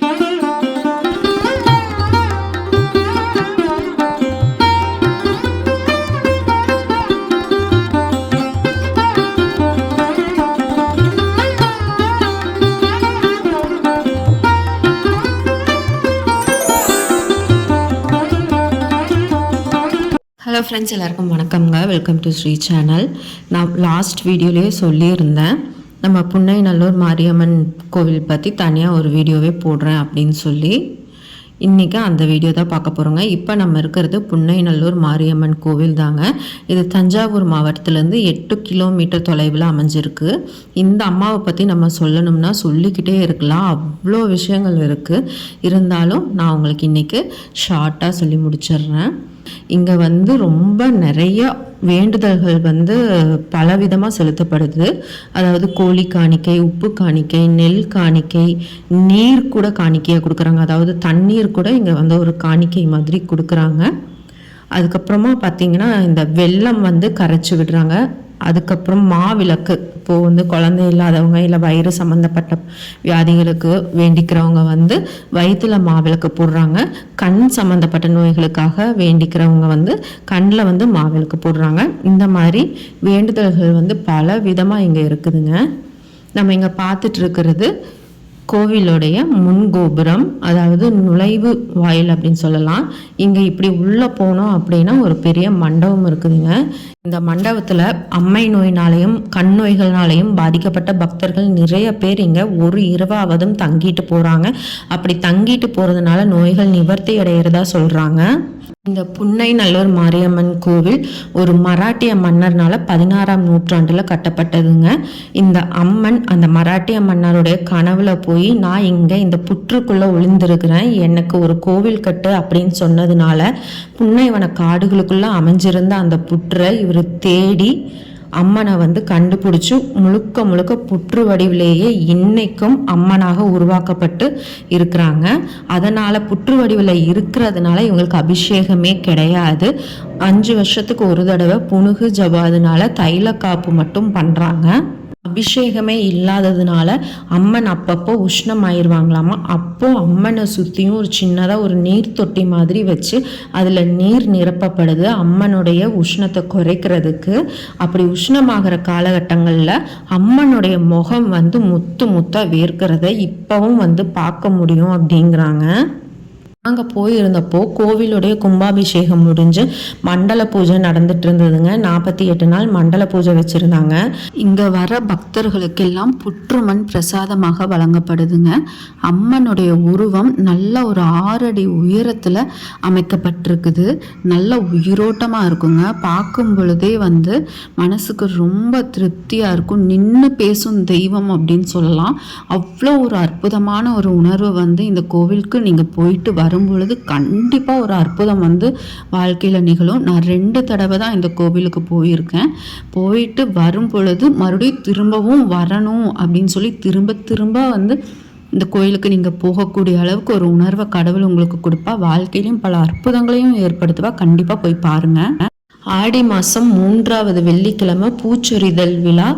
Hello friends எல்லாருக்கும் வணக்கம்ங்க. Welcome to Sri channel நான் லாஸ்ட் வீடியோலேயே சொல்லியிருந்தேன். நம்ம புன்னை நல்லூர் மாரியம்மன் கோவில் பற்றி தனியாக ஒரு வீடியோவே போடுறேன் அப்படின்னு சொல்லி இன்றைக்கி அந்த வீடியோ தான் பார்க்க போகிறோங்க இப்போ நம்ம இருக்கிறது புன்னை நல்லூர் மாரியம்மன் கோவில் தாங்க. இது தஞ்சாவூர் மாவட்டத்திலேருந்து எட்டு கிலோமீட்டர் தொலைவில் அமைஞ்சிருக்கு. இந்த அம்மாவை பற்றி நம்ம சொல்லணும்னா சொல்லிக்கிட்டே இருக்கலாம். அவ்வளோ விஷயங்கள் இருக்குது இருந்தாலும் நான் உங்களுக்கு இன்றைக்கி ஷார்ட்டாக சொல்லி முடிச்சிடுறேன். இங்கே வந்து ரொம்ப நிறைய வேண்டுதல்கள் வந்து பலவிதமாக செலுத்தப்படுது. அதாவது கோழி காணிக்கை உப்பு காணிக்கை நெல் காணிக்கை நீர் கூட காணிக்கையாக கொடுக்குறாங்க. அதாவது தண்ணீர் கூட இங்கே வந்து ஒரு காணிக்கை மாதிரி கொடுக்குறாங்க. அதுக்கப்புறமா பார்த்தீங்கன்னா இந்த வெள்ளம் வந்து கரைச்சி விடுறாங்க. அதுக்கப்புறம் மாவிளக்கு. இப்போது வந்து குழந்தை இல்லாதவங்க இல்லை வயிறு சம்மந்தப்பட்ட வியாதிகளுக்கு வேண்டிக்கிறவங்க வந்து வயிற்றுல மாவிளக்கு போடுறாங்க. கண் சம்மந்தப்பட்ட நோய்களுக்காக வேண்டிக்கிறவங்க வந்து கண்ணில் வந்து மாவிளக்கு போடுறாங்க. இந்த மாதிரி வேண்டுதல்கள் வந்து பல விதமாக இங்கே இருக்குதுங்க. நம்ம இங்கே பார்த்துட்டு இருக்கிறது கோவிலுடைய முன்கோபுரம் அதாவது நுழைவு வாயில் அப்படின்னு சொல்லலாம். இங்கே இப்படி உள்ளே போனோம் அப்படின்னா ஒரு பெரிய மண்டபம் இருக்குதுங்க. இந்த மண்டபத்தில் அம்மை நோயினாலையும் கண் நோய்கள்னாலையும் பாதிக்கப்பட்ட பக்தர்கள் நிறைய பேர் இங்கே ஒரு இரவாவதும் தங்கிட்டு போகிறாங்க அப்படி தங்கிட்டு போகிறதுனால நோய்கள் நிவர்த்தி அடைகிறதா சொல்கிறாங்க இந்த புன்னை நல்லூர் மாரியம்மன் கோவில் ஒரு மராட்டிய மன்னர்னால பதினாறாம் நூற்றாண்டில் கட்டப்பட்டதுங்க. இந்த அம்மன் அந்த மராட்டிய மன்னருடைய கனவுல போய் நான் இங்கே இந்த புற்றுக்குள்ளே ஒளிந்திருக்கிறேன் எனக்கு ஒரு கோவில் கட்டு அப்படின்னு சொன்னதுனால புன்னைவன காடுகளுக்குள்ளே அமைஞ்சிருந்த அந்த புற்றை இவர் தேடி அம்மனை வந்து கண்டுபிடிச்சி முழுக்க முழுக்க புற்று வடிவிலேயே இன்னைக்கும் அம்மனாக உருவாக்கப்பட்டு இருக்கிறாங்க. அதனால் புற்று வடிவில் இருக்கிறதுனால இவங்களுக்கு அபிஷேகமே கிடையாது. அஞ்சு வருஷத்துக்கு ஒரு தடவை புணுகு ஜபாதுனால தைல காப்பு மட்டும் பண்ணுறாங்க அபிஷேகமே இல்லாததுனால அம்மன் அப்பப்போ உஷ்ணம் ஆயிடுவாங்களாமா அப்போ அம்மனை சுற்றியும் ஒரு சின்னதாக ஒரு நீர் தொட்டி மாதிரி வச்சு அதில் நீர் நிரப்பப்படுது அம்மனுடைய உஷ்ணத்தை குறைக்கிறதுக்கு. அப்படி உஷ்ணமாகிற காலகட்டங்களில் அம்மனுடைய முகம் வந்து முத்து முத்தாக வேர்க்கிறத இப்போவும் வந்து பார்க்க முடியும் அப்படிங்கிறாங்க. நாங்கள் போயிருந்தப்போ கோவிலுடைய கும்பாபிஷேகம் முடிஞ்சு மண்டல பூஜை நடந்துட்டு இருந்ததுங்க நாற்பத்தி எட்டு நாள் மண்டல பூஜை வச்சுருந்தாங்க. இங்கே வர பக்தர்களுக்கெல்லாம் புற்றுமண் பிரசாதமாக வழங்கப்படுதுங்க. அம்மனுடைய உருவம் நல்ல ஒரு ஆறடி உயரத்தில் அமைக்கப்பட்டிருக்குது. நல்ல உயிரோட்டமாக இருக்குங்க. பார்க்கும் பொழுதே வந்து மனசுக்கு ரொம்ப திருப்தியாக இருக்கும். நின்று பேசும் தெய்வம் அப்படின்னு சொல்லலாம். அவ்வளோ ஒரு அற்புதமான ஒரு உணர்வு வந்து இந்த கோவிலுக்கு நீங்கள் போயிட்டு வர வரும்பொழுது கண்டிப்பாக ஒரு அற்புதம் வந்து வாழ்க்கையில் நிகழும். நான் ரெண்டு தடவை தான் இந்த கோவிலுக்கு போயிருக்கேன். போயிட்டு வரும் பொழுது மறுபடியும் திரும்பவும் வரணும் அப்படின்னு சொல்லி திரும்ப திரும்ப வந்து இந்த கோயிலுக்கு நீங்கள் போகக்கூடிய அளவுக்கு ஒரு உணர்வை கடவுள் உங்களுக்கு கொடுப்பா. வாழ்க்கையிலையும் பல அற்புதங்களையும் ஏற்படுத்துவா. கண்டிப்பாக போய் பாருங்கள் ஆடி மாதம் மூன்றாவது வெள்ளிக்கிழமை பூச்சொரிதல் விழா.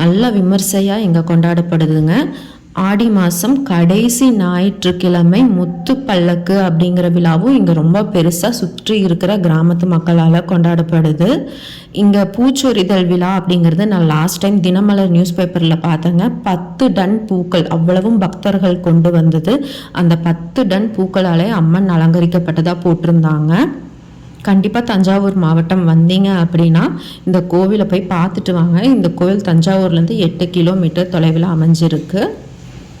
நல்ல விமர்சையாக இங்கே கொண்டாடப்படுதுங்க. ஆடி மாதம் கடைசி ஞாயிற்றுக்கிழமை முத்து பல்லக்கு அப்படிங்கிற விழாவும் இங்கே ரொம்ப பெருசாக சுற்றி இருக்கிற கிராமத்து மக்களால் கொண்டாடப்படுது. இங்கே பூச்சொரிதல் விழா அப்படிங்கிறது நான் லாஸ்ட் டைம் தினமலர் நியூஸ் பேப்பரில் பார்த்தேங்க. பத்து டன் பூக்கள் அவ்வளவும் பக்தர்கள் கொண்டு வந்தது. அந்த பத்து டன் பூக்களாலே அம்மன் அலங்கரிக்கப்பட்டதாக போட்டிருந்தாங்க. கண்டிப்பாக தஞ்சாவூர் மாவட்டம் வந்தீங்க அப்படின்னா இந்த கோவிலை போய் பார்த்துட்டு வாங்க. இந்த கோவில் தஞ்சாவூர்லேருந்து எட்டு கிலோமீட்டர் தொலைவில் அமைஞ்சிருக்கு.